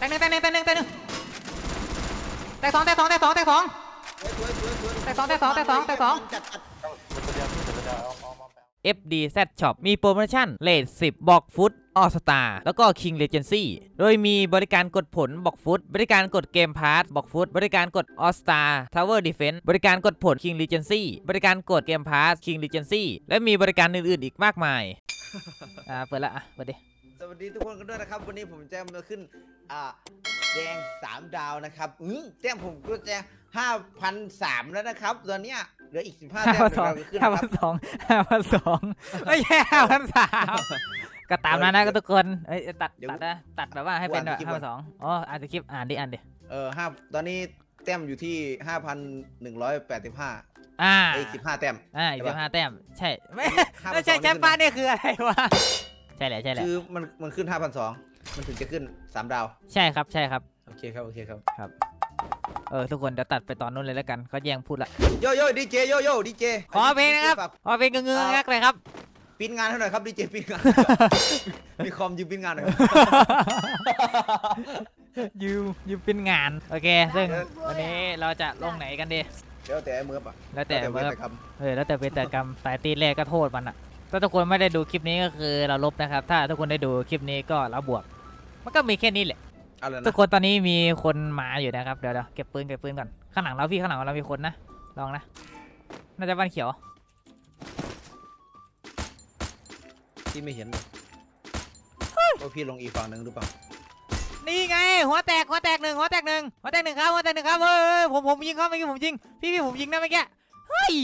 แตกหนึ่งแตกหนึ่งแตกหนึ่งแตกหนึ่งแตกสองแตกสองแตกสองแตกสองสวยสวยสวยแตกสองแตกสองแตกสองแตกสอง จัดจัดมันจะเดียวพี่จะเดียวเอาเอาเอาไป FDZ Shop มีโปรโมชั่นเลท10บอกฟุตออสตาแล้วก็ King Legacy โดยมีบริการกดผลบอกฟุต บริการกดเกมพาร์ทบอกฟุต บริการกดออสตา Tower Defense บริการกดผล King Legacy บริการกดเกมพาร์ท King Legacy และมีบริการอื่นๆอีกมากมาย อ่าเปิดละอะเปิดดิ สวัสดีทุกคนกันด้วยนะครับ วันนี้ผมจะมาขึ้น อ่าแดงสามดาวนะครับอืมแต้มผมก็จะห้าพันสามแล้วนะครับตอนเนี้ยเหลืออีกสิบห้าห้าแต้มพันสองเดี๋ยวเราจะขึ้นห้านะคพัรับนสองห้าพันสองไม่ใช่ห้าพันสามก็ตามนั้นนะก็ทุกคนเอ้ยตัดตัดนะตัดแบบว่าให้เป็นแบบห้าพันสองอ๋ออ่านสคริปต์อ่านดิอ่านดิเออห้าตอนนี้แต้มอยู่ที่ห้าพันหนึ่งร้อยแปดสิบห้าอ่าอีกสิบห้าแต้ม อ่าอีกใช่สิปะบห้าแต้มใช่ไม่ห้าพันไม่ใช่สองแชมป์ป้าเนี่ยคืออะไรวะ ใช่แหละใช่แหละคือมันมันขึ้นห้าพันสองมันถึงจะขึ้นสามดาว ใช่ครับใช่ครับโอเคครับโอเคครับเออทุกคนเดี๋ยวตัดไปตอนนู้นเลยแล้วกันเขาแย่งพูดละโยโย่ดีเจโยโย่ดีเจขอเพลงนะครับขอเพลงเงื้อๆงักเลยครับปิ้นงานให้หน่อยครับดีเจปิ้นงาน มีคอมยืมปิ้นงานหน่อยครับยูยูเป็นงานโอเคซึ่งเดี๋ยววันนี้เราจะลงไหนกันดีเดี๋ยวแต่ไอ้เมือบอะแล้วแต่เวเมื่อรกรรมเออแล้วแต่เป็นแต่กรรมสายตีแรกก็โทษมันอะ ถ้าทุกคนไม่ได้ดูคลิปนี้ก็คือเราลบนะครับ ถ้าทุกคนได้ดูคลิปนี้ก็เราบวก มันก็มีแค่นี้แหละ อะไรทุนะกคนตอนนี้มีคนมาอยู่นะครับ เดี๋ยวเดี๋ยวเก็บปืนเก็บปืนก่อน ข้างหลังเราพี่ข้างหลังเรามีคนนะ ลองนะ น่าจะบ้านเขียวที่ไม่เห็นเลยว่าพี่ลงอีกฝั่งหนึ่งหรือเปล่านี่ไง หัวแตกหัวแตกหนึ่งหัวแตกหนึ่งหัวแตกหนึ่งครับหัวแตกหนึ่งครับเฮ้ยผมผมยิงเขาเมื่อกี้ผมยิง พี่พี่ผมยิงนะเมื่อกี้ เฮ้ย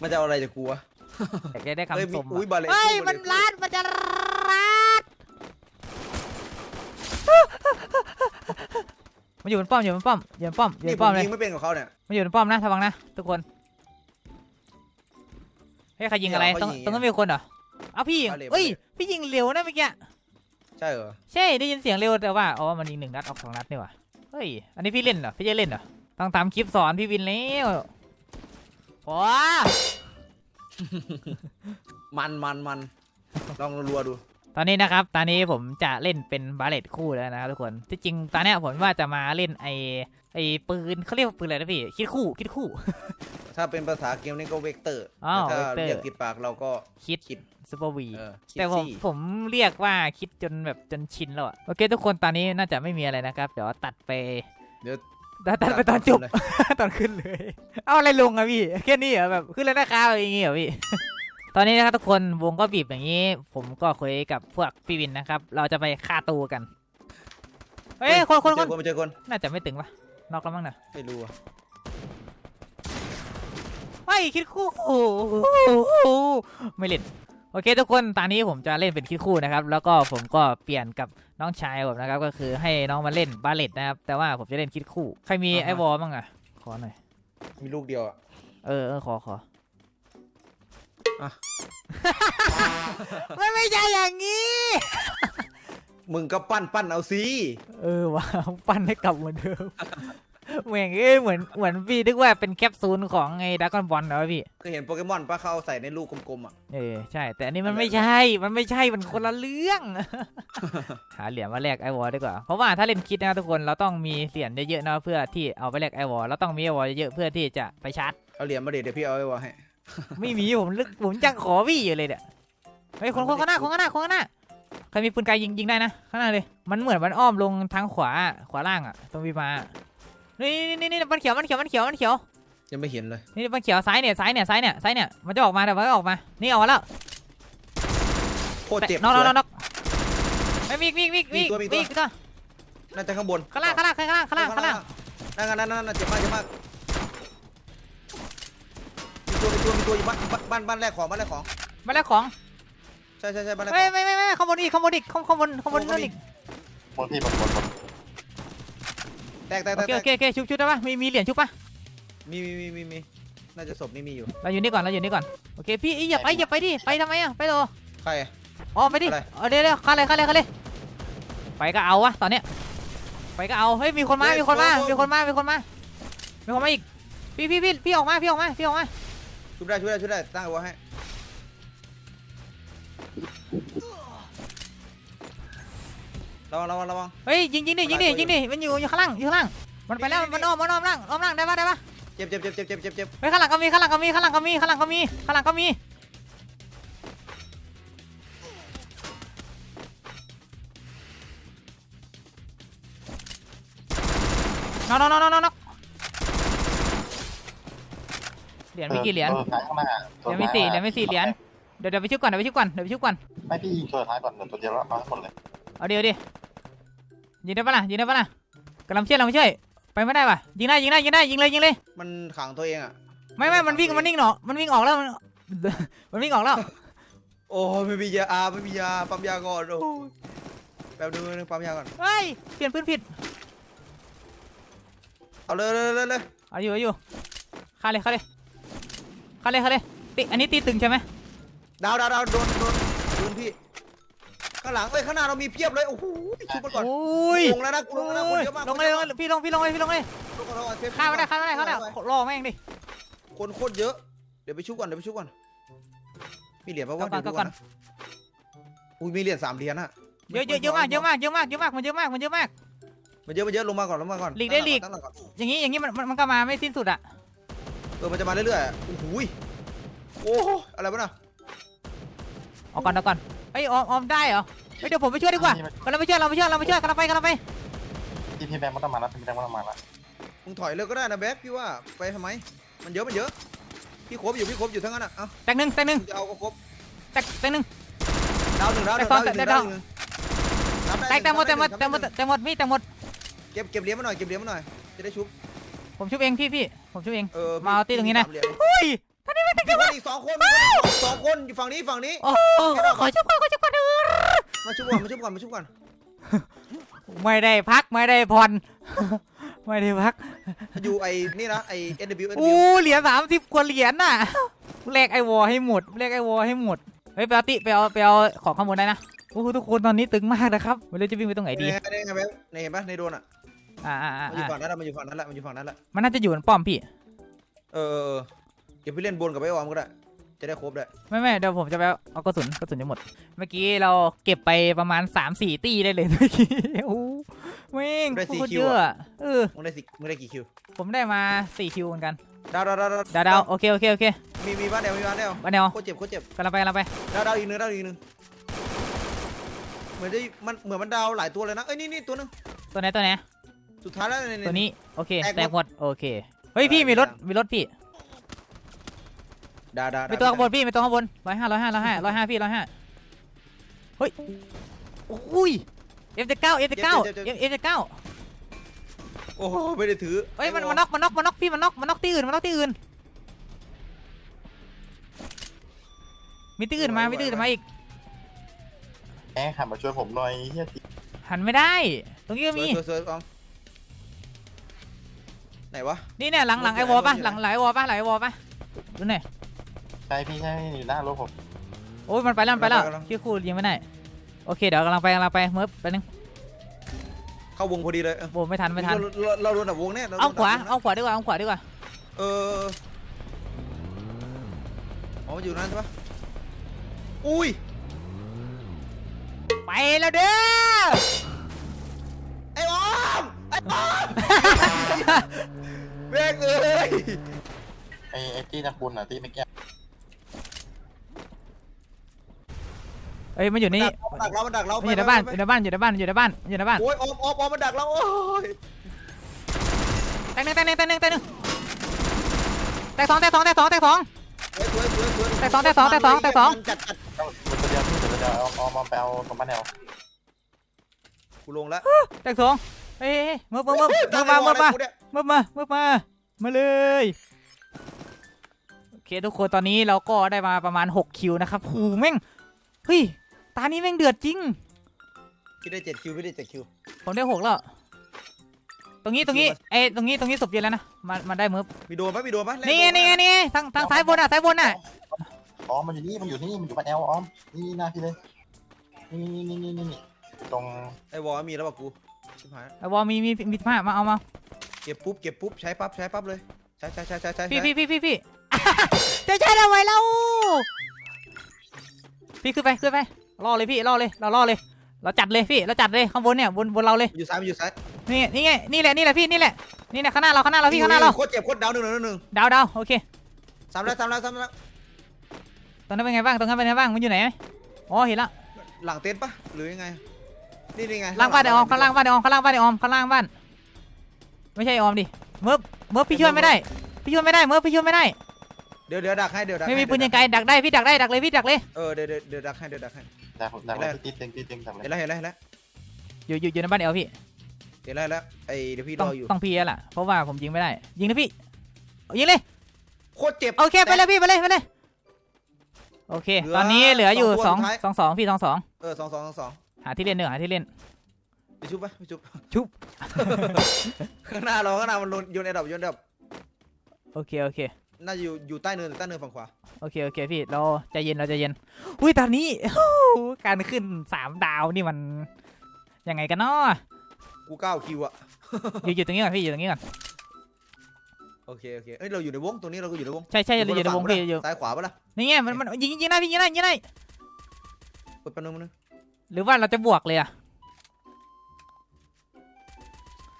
มันจะเอาอะไรจากกูวะอยากจะได้เฮ้ยคำมีชมอุ้ยอะบาเลเฮ้ยคู่มันบาเลคู่ลาดมันจะลาดมันอยู่บนป้อมอยู่บนป้อมอยู่บนป้อมอยู่บนี่นผป้อมมเลยยิงไม่เป็นกับเขาเนี่ย มันอยู่บนป้อมนะระวังนะทุกคนเฮ้ยใครยิงอะไรเดี๋ยวตรงเขายิงตรงนั้นมีคนเหรอเอาพี่ยิงบาเลบเอ้ยบาเลพี่ยิงเร็วนะเมื่อกี้ใช่เหรอใช่ได้ยินเสียงเร็วแต่ว่าอ๋อมันยิงหนึ่งนัดออกสองนัดนี่หว่าเฮ้ยอันนี้พี่เล่นเหรอพี่จะเล่นเหรอต้องตามคลิปสอนพี่วินแล้ว โอ้มันมันมันลองรัวๆดู ตอนนี้นะครับ ตอนนี้ผมจะเล่นเป็นบาเลตคู่แล้วนะครับทุกคน ที่จริงตอนเนี้ยผมว่าจะมาเล่นไอไอปืนเขาเรียกว่าปืนอะไรนะพี่ คิดคู่ คิดคู่ ถ้าเป็นภาษาเกมนี่ก็เวกเตอร์อ้าวแต่ถ้าเวกเตอร์เรียกติดปากเราก็คิดคิดซูเปอร์วี เออคิดแต่ผมซี่ผมเรียกว่าคิดจนแบบจนชินแล้วอะโอเค ทุกคนตอนนี้น่าจะไม่มีอะไรนะครับ เดี๋ยวตัดไปเดี๋ยว ตัดตัดไปตอนจบเลยตอนขึ้นเลย เอาอะไรลงอะพี่ แค่นี้เหรอแบบขึ้นแล้วนะครับอย่างงี้เหรอพี่ ตอนนี้นะครับทุกคนวงก็บีบอย่างนี้ ผมก็คุยกับพวกพี่วินนะครับ เราจะไปฆ่าตูกัน เฮ้ยคนคนเจคอนคนไม่เจอคน น่าจะไม่ตึงปะนอกแล้วมั้งนะไม่รู้อะไม่คิดคู่ไม่เล่น โอเคทุกคนตอนนี้ผมจะเล่นเป็นคิดคู่นะครับ แล้วก็ผมก็เปลี่ยนกับน้องชายผมนะครับ ก็คือให้น้องมาเล่นบาเลตนะครับ แต่ว่าผมจะเล่นคิดคู่ ใครมีไอวอลบ้างอะขอหน่อย มีลูกเดียวอะเออเออขอขออะไม่ไม่ใช่อย่างนี้ มึงก็ปั้นปั้นเอาสิเออว้าวปั้นให้กลับเหมือนเดิม เหมือนเอ้ยเหมือนเหมือนพี่นึกว่าเป็นแคปซูลของไอ้ดักกอนบอลนะพี่ เคยเห็นโปเกมอนปะเขาเอาใส่ในลูกกลมๆอะ เออใช่ แต่อันนี้มันไม่ใช่ มันไม่ใช่ มันคนละเรื่อง หาเหรียญมาแลกไอวอลดีกว่า เพราะว่าถ้าเล่นคิดนะครับทุกคนเราต้องมีเหรียญเยอะๆนะเพื่อที่เอาไปแลกไอวอลเราต้องมีไอวอลเยอะๆเพื่อที่จะไปชาร์จ เอาเหรียญมาเดี๋ยวเดี๋ยวพี่เอาไว้วางให้ ไม่มีผมลึกผมจังขอพี่อยู่เลยเนี่ยเฮ้ยคนคนข้างหน้าคนข้างหน้าคนข้างหน้าใครมีปืนไกลยิงยิงได้นะข้างหน้าเลย มันเหมือนมันอ้อมลงทางขวาขวาล่างอะตรงวีมา นี่นี่นี่นี่มันเขียวมันเขียวมันเขียวมันเขียวยังไม่เห็นเลยนี่มันเขียวซ้ายเนี่ยซ้ายเนี่ยซ้ายเนี่ยซ้ายเนี่ยมันจะออกมาแต่มันก็ออกมา นี่ออกมาแล้วโคตรเจ็บน็อกสน็วอกยน็อกไม่มีมีมีมีมีตัวมีตัวมีตัวน่าจะข้างบนข้างล่างข้างล่างข้างล่างข้างล่างข้างล่างนั่นนั่นนั่นนั่นเจ็บมากเจ็บมากมีตัวมีตัวมีตัวอยู่บ้านบ้านบ้านบ้านแรกของบ้านแรกของมาแล้วของใช่ใช่ใช่บ้านแรกขไม่องไม่ไม่ไม่ข้างบนอีกข้างบนอีกข้างข้างบนข้างบนข้างบนนั่นอีกบนพี่บนบนบน แตกแตกโอแตกเคโอเคโอเคชุบชุบได้ปะมีมีเหรียญชุบปะมีมีมีมีมีน่าจะศพนี่มีอยู่ เราอยู่นี่ก่อนเราอยู่นี่ก่อนโอเคพี่อย่าไปอย่าไปดิไปทำไมอะไปโตใครอะอ๋อไปดิอะไร เอาเดี๋ยวเดี๋ยวเข้าเลยเข้าเลยเข้าเลยไปก็เอาวะตอนเนี้ยไปก็เอาเฮ้ยมีคนมามีคนมามีคนมามีคนมามีคนมาอีกพี่พี่พี่พี่ออกมาพี่ออกมาพี่ออกมา ชุบได้ชุบได้ชุบได้ตั้งเอาไว้ให้ ระวังระวังระวังเฮ้ยยิงยิงดิยิงดิมันหลายตัวยิงดิมันอยู่อยู่ข้างล่างอยู่ข้างล่างมันไปแล้วนี่นี่มันอ้อมมันอ้อมล่างอ้อมล่างได้ปะได้ปะเจ็บเจ็บเจ็บเจ็บเจ็บเจ็บเจ็บเฮ้ยข้างหลังก็มีข้างหลังก็มีข้างหลังก็มีข้างหลังก็มีข้างหลังก็มีน็อกน็อกน็อกน็อกน็อกเหรียญมีกี่เหรียญตัวท้ายข้างหน้าเหรียญมีสี่เหรียญมีสี่เหรียญเดี๋ยวเดี๋ยวไปชุบก่อนเดี๋ยวไปชุบก่อนเดี๋ยวไปชุบก่อนไม่พี่ยิงตัวท้ายก่อนเดี๋ยวตัวเดียวแล้วเอาให้หมดเลยเอาเดี๋ยวดิ ยิงได้ปะล่ะยิงได้ปะล่ะกำลังช่วยกำลังช่วยไปไม่ได้ป่ะยิงได้ยิงได้ยิงได้ยิงเลยยิงเลย มันขังตัวเองอะ ไม่ไม่มันวิ่งมันวิ่งเนาะมันวิ่งออกแล้วมันมันวิ่งออกแล้ว โอ้ยไม่มียาอาไม่มียาปั๊มยาก่อนโอ้ยแป๊บนึงแป๊บนึงปั๊มยาก่อนเฮ้ยเปลี่ยนปืนผิดเอาเลยเลยเลยเลยเอาอยู่เอาอยู่ฆ่าเลยฆ่าเลยฆ่าเลยฆ่าเลยตีอันนี้ตีตึงใช่ไหมดาวดาวดาวโดนโดนโดนพี่ ข้างหลังเอ้ยข้างหน้าเรามีเพียบเลยโอ้โหชุบมันก่อนโอ้ยลงแล้วนะกูลงแล้วนะคนเยอะมากลงเลยลงเลยพี่ลงพี่ลงเลยพี่ลงเลยลงก่อนลงก่อนเซฟฆ่าไม่ได้ฆ่าไม่ได้ฆ่าไม่ได้รอแม่งดิคนโคตรเยอะเดี๋ยวไปชุบก่อนเดี๋ยวไปชุบก่อนมีเหรียญปะก็วะก่อนเดี๋ยวก็ดูก่ก่ออนนอุ้ยมีเหรียญสามเหรียญอะเยอะเยอะเยอะมากเยอะมากเยอะมากเยอะมากมันเยอะมากมันเยอะมากมันเยอะมันเยอะลงมาก่อนลงมาก่อนหลีกได้หลีกตั้งหลัก่อนอย่างนี้อย่างนี้มันมันมันก็มาไม่สิ้นสุดอะเออมันจะมาเรื่อยๆอะโอ้โหยโอ้โหอะไรวะน่ะเอาก่อนเอาก่อนเฮ้ยออมออมได้เหรอเฮ้ยเดี๋ยวผมไปช่วยดีกว่ากำลังไปช่วยเราไปช่วยเราไปช่วยกำลังไปกำลังไปพี่พี่แบงค์มันต้องมาแล้วพี่แบงค์มันต้องมาแล้วมึงถอยเลยก็ได้นะแบ๊บพี่ว่าไปทำไม มันเยอะมันเยอะ พี่ครบอยู่พี่ครบอยู่ทั้งนั้นอะ เอ้าแตกหนึ่งแตกหนึ่งมึงจะเอาก็ครบแตกแตกหนึ่งดาวหนึ่งดาวหนึ่งแตดากวสองหนึ่งแตกดาวหนึ่งนับแตกแตกหมดแตกหมดแตกหมดแตกหมดพี่แตกหมด เก็บเก็บเหรียญมาหน่อยเก็บเหรียญมาหน่อยจะได้ชุบ ผมชุบเองพี่พี่ผมชุบเองเออมาเอาตีตรงนี้นะสามเหย ญเฮ้ยมีคนอีกสองคนมีคนอีกสองคนอยู่ฝั่งนี้ฝั่งนี้ โอ้โหขอชุบก่อนขอชุบก่อนเถอะมาชุบก่อนมาชุบก่อนมาชุบก่อนไม่ได้พักไม่ได้ผ่อนไม่ได้พักอยู่ไอ้นี่นะไอ้ N W N อู้ W เหรียญสามสิบกว่าเหรียญน่ะแลกไอวอให้หมดแลกไอวอให้หมดเฮ้ยไปเอาติไปเอาไปเอาของข้างบนได้นะโอ้โหทุกคนตอนนี้ตึงมากนะครับไม่รู้จะวิ่งไปตรงไหนดีนี่ไงนี่ไงแบ๊บนี่เห็นปะในโดนอะอ่าอ่าอ่ามันอยู่อ่าฝั่งนั้นแหละมันอยู่ฝั่งนั้นแหละมันอยู่ฝั่งนั้นแหละมันน่าจะอยู่บนป้อมพี่ เออเออเออเดี๋ยวพี่เล่นบนกับไอ้ออมก็ได้ จะได้ครบเลยไม่ไม่เดี๋ยวผมจะไปเอาเอากระสุนกระสุนจะหมด เมื่อกี้เราเก็บไปประมาณ3 4ตีได้เลยเมื่อกี้โอ้โหแม่งโคตรเยอะอะเออมึงได้สิมึงได้กี่คิว ผมได้มา4คิวเหมือนกันดาวดาวดาวดาวดาวโอเคโอเคโอเคมีมีบ้านเดียวมีบ้านเดียววันเดียวโคตรเจ็บโคตรเจ็บกำลังไปกำลังไปดาวดาวอีกหนึ่งดาวอีกหนึ่งเหมือนจะมันเหมือนมันดาวหลายตัวเลยนะเอ้ยนี่นี่ตัวหนึงตัวไหนตัวไหนสุดท้ายแล้วเนี่ยตัวนี้โอเคแตกหมดแตกหมดโอเคเฮ้ยพี่มีรถมีรถพี่ ดาวดาวมีตัวข้างบนพี่มีตัวข้างบนร้อยห้าร้อยห้าร้อยห้าร้อยห้าพี่ร้อยห้าเฮ้ยโอ้ยเอฟเจ็ดเก้าเอฟเจ็ดเก้าเอฟเอฟเจ็ดเก้าโอ้โหไม่ได้ถือเฮ้ยมันไอ้มันน็อกมันน็อกมันน็อกพี่มันน็อกมันน็อกที่อื่นมันน็อกที่อื่น มีที่อื่นมามีที่อื่นมาอีกแบงค์หันมาช่วยผมหน่อยเฮียติหันไม่ได้ ตรงนี้ก็สมีวยสวยสวยออมไหนวะ นี่เนี่ยหลังหลังไอวอลปะหลังหลังไอวอลปะหลังไอวอลปะดูหน่อย ใช่พี่ใช่อยู่หน้ารถผมโอ้ยมันไปแล้วมันไปแล้วชื่อคู่ยิงไม่ได้โอเคเดี๋ยวกำลังไปกำลังไปเมิร์ฟไปนึงเข้าวงพอดีเลยเออโอ้ไม่ทันไม่ทันเราเราเราโดนแบบวงเนี่ยรเอาโดนขวาดับวงนะเอาขวาดีกว่าเอาขวาดีกว่าเอออ๋อมันอยู่นั่นใช่ปะอุ้ยไปแล้วเด้อ ไอ้ออมไอ้ออมแม่งเอ้ยไอ้ไอ้ที่นักบุญอะที่ไม่แก้ เอ้ยมันอยู่นี่มันดักเรามันดักเรามันอยู่ในบ้านอยู่ในบ้านอยู่ในบ้านอยู่ในบ้านอยู่ในบ้านโอ้ยออมออมออมมันดักเราโอ้ยแตกหนึ่งแตกหนึ่งแตกหนึ่งแตกหนึ่งแตกสองแตกสองแตกสองแตกสองสวยสวยสวยสวยแตกสองแตกสองแตกสองแตกสองมันจัดจัดต้องตัวเดียวพี่ตัวเดียวเอาเอามาไปเอาสมบัติแนวกูลงแล้วแตกสองเฮ้ยเฮ้ยเมื่อเมื่อเมื่อเมื่อมาเมื่อมาเมื่อมาเมื่อมามาเลยโอเคทุกคนตอนนี้เราก็ได้มาประมาณ 6 คิวนะครับหูแม่งเฮ้ย ตานี้แม่งเดือดจริงพี่ได้เจ็ดคิวพี่ได้เจ็ดคิว ผมได้หกแล้ว ตรงนี้ตรงนี้เอ้ยตรงนี้ตรงนี้ศพเย็นแล้วนะมามาได้มือมีโดนปะมีโดนปะนี่ไงนี่ไงนี่ไงทางทางซ้ายบนอะซ้ายบนอะอ๋อมันอยู่นี่มันอยู่นี่มันอยู่บ้านแอลอ๋อมนี่หน้าพี่เลยนี่นี่นี่นี่นี่ตรงไอ้วอลมีแล้วปะกูชิบหายไอ้วอลมีมีมีผ้ามาเอามาเก็บปุ๊บเก็บปุ๊บใช้ปั๊บใช้ปั๊บเลยใช้ใช้ใช้ใช้ใช้พี่พี่พี่พี่พี่ จะใช้ทำไมเล่าพี่ขึ้นไปขึ้นไป รอเลยพี่รอเลยเรารอเลย เราจัดเลยพี่เราจัดเลยข้างบนเนี่ยบนบนเราเลยอยู่ซ้ายมันอยู่ซ้ายนี่นี่ไงนี่แหละนี่แหละพี่นี่แหละนี่แหละข้างหน้าเราข้างหน้าเราพี่ข้างหน้าเราโคตรเจ็บโคตรดาวหนึ่งหนึ่งหนึ่งดาวดาวโอเคซ้ำแล้วซ้ำแล้วซ้ำแล้วตอนนั้นเป็นไงบ้างตรงนั้นเป็นไงบ้างมันอยู่ไหนอ๋อเห็นละหลังเต็นท์ปะหรือยังไงนี่นี่ไงล่างบ้านไอออมข้างล่างบ้านไอออมข้างล่างบ้านไอออมข้างล่างบ้านไม่ใช่ไอออมดิเมิร์ฟเมิร์ฟพี่ช่วยไม่ได้พี่ช่วยไม่ได้เมิร์ฟพี่ช่วยไม่ได้ เดี๋ยวเดี๋ยวดักให้เดี๋ยวดักไม่มีให้ปืนยังไงดักได้พี่ดักได้ดักเลยพี่ดักเลยเออเดี๋ยวเดี๋ยวเดี๋ยวดักให้เดี๋ยวดักให้ แต่ผมแต่ผมตีเต็งตีเต็งแต่เลยเห็นแล้วเห็นแล้วเห็นแล้วอยู่อยู่อยู่ในบ้านไอออมพี่เห็นแล้วเห็นแล้วไอเดี๋ยวพี่รต้องออยู่ต้องพี่แล้วล่ะเพราะว่าผมยิงไม่ได้ ยิงนะพี่ยิงเลยโคตรเจ็บ โอเคไปเลยพี่ไปเลยไปเลยโอเค เหลือตอนนี้เหลืออยู่สสอองงตัวสุดท้าย สองสองพี่สองสองเออสองสองสองสองหาที่เล่นเนื้อหาที่เล่น ไปชุบปะไปชุบชุบ ข้างหน้าเราข้างหน้ามันโยนไอ้ดอกโยนไอ้ดอกโอเคโอเค น่าจะอยู่อยู่ใต้เนินใต้เนินฝั่งขวา โอเคโอเคพี่เราใจเย็นเราใจเย็นอุ้ยตอนนี้ การขึ้นสามดาวนี่มันยังไงกันเนาะกูเก้าคิวอะอยู่อยู่ตรงนี้ก่อนพี่อยู่ตรงนี้ก่อนโอเคโอเคเอ้ยเราอยู่ในวงตรงนี้เราก็อยู่ในวงใช่ใช่เราอยู่ในวงคนละพี่ฝั่อยู่ปะล่ะซ้ายขวาปะล่ะนี่ไงมันมันยิงยิงได้พี่ยิงได้ยิงได้กดแป๊บนึงแป๊บนึงหรือว่าเราจะบวกเลยอะ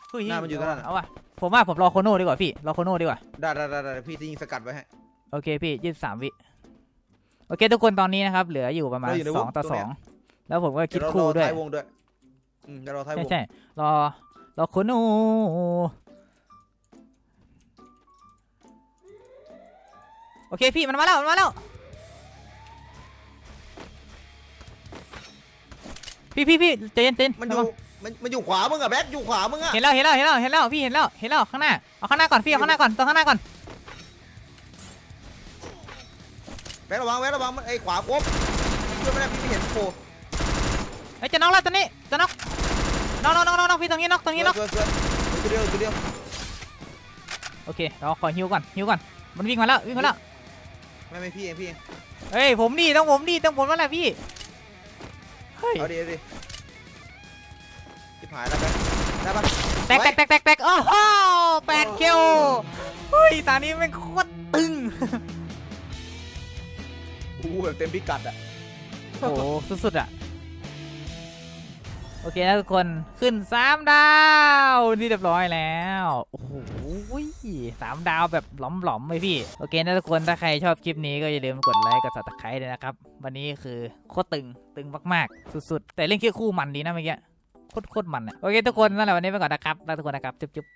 เฮ้ยหน้ามันอยู่ตรงนั้นอะเอาว่ะ ผมว่าผมรอโคโน่ดีกว่าพี่ รอโคโน่ดีกว่า ได้ได้ได้ได้พี่จะยิงสกัดไว้ให้ โอเคพี่ยี่สิบสามวิ โอเค ทุกคนตอนนี้นะครับ เหลืออยู่ประมาณเราอยู่ในวงสองต่อตรงสเนี้อย งแล้วผมก็คิดเดี๋ยวเราคู่รอด้วย ท้ายวงด้วยอืมเดี๋ยวเราท้ายวใช่งใช่รอรอโคโน่โอเคพี่มันมาแล้วมันมาแล้ว พี่พี่พี่ใจเย็นใจเย็นมันอยู่ มันมันอยู่ขวามึงอะแบ๊อยู่ขวามึงอะเห็นแล้วเห็นแล้วเห็นแล้วเห็นแล้วพี่เห็นแล้วเห็นแล้วข้างหน้าเอาข้างหน้าก่อนพี่เอาข้างหน้าก่อนตัวข้างหน้าก่อนแบ๊ระวังแบ๊ระวังมันไอ้ขวาครบช่วยไม่ได้พี่ไม่เห็นโผล่ไอ้ยจะน็อกแล้วตัวนี้จะน็อกน็อกน็อกน็อกน็อกพี่ตรงนี้น็อกตรงนี้น็อกเสือเสือเสือตัวเดียวตัวเดียวโอเคเราขอฮิวก่อนฮิวก่อนมันวิ่งมาแล้ววิ่งมาแล้วไม่ไม่พี่เองพี่เองเฮ้ยผมนี่ต้องผมนี่ต้องผมนั่นแหละพี่เฮ้ยเอาดิเอาดิ จิบหายแล้วแบ๊ได้ปะแตกแตกแตกแตกแตกโอ้โหแปดคิวเฮ้ยตอนนี้แม่งโคตรตึงกูแบบเต็มพิกัดอะโอ้โหสุดๆอะ โอเคนะทุกคนขึ้นสามดาวนี่เรียบร้อยแล้ว โอ้โหสามดาวแบบหลอมๆเลยพี่ โอเคนะทุกคนถ้าใครชอบคลิปนี้ก็อย่าลืมกดไลค์กด subscribe เลยนะครับ วันนี้คือโคตรตึงตึงมากๆ สุดๆ แต่เล่นแค่คู่มันดีนะเมื่อกี้ โคตรโคตรมันอะโอเคทุกคนนั่นแหละวันนี้ไปก่อนนะครับลาทุกคนนะครับจุ๊บ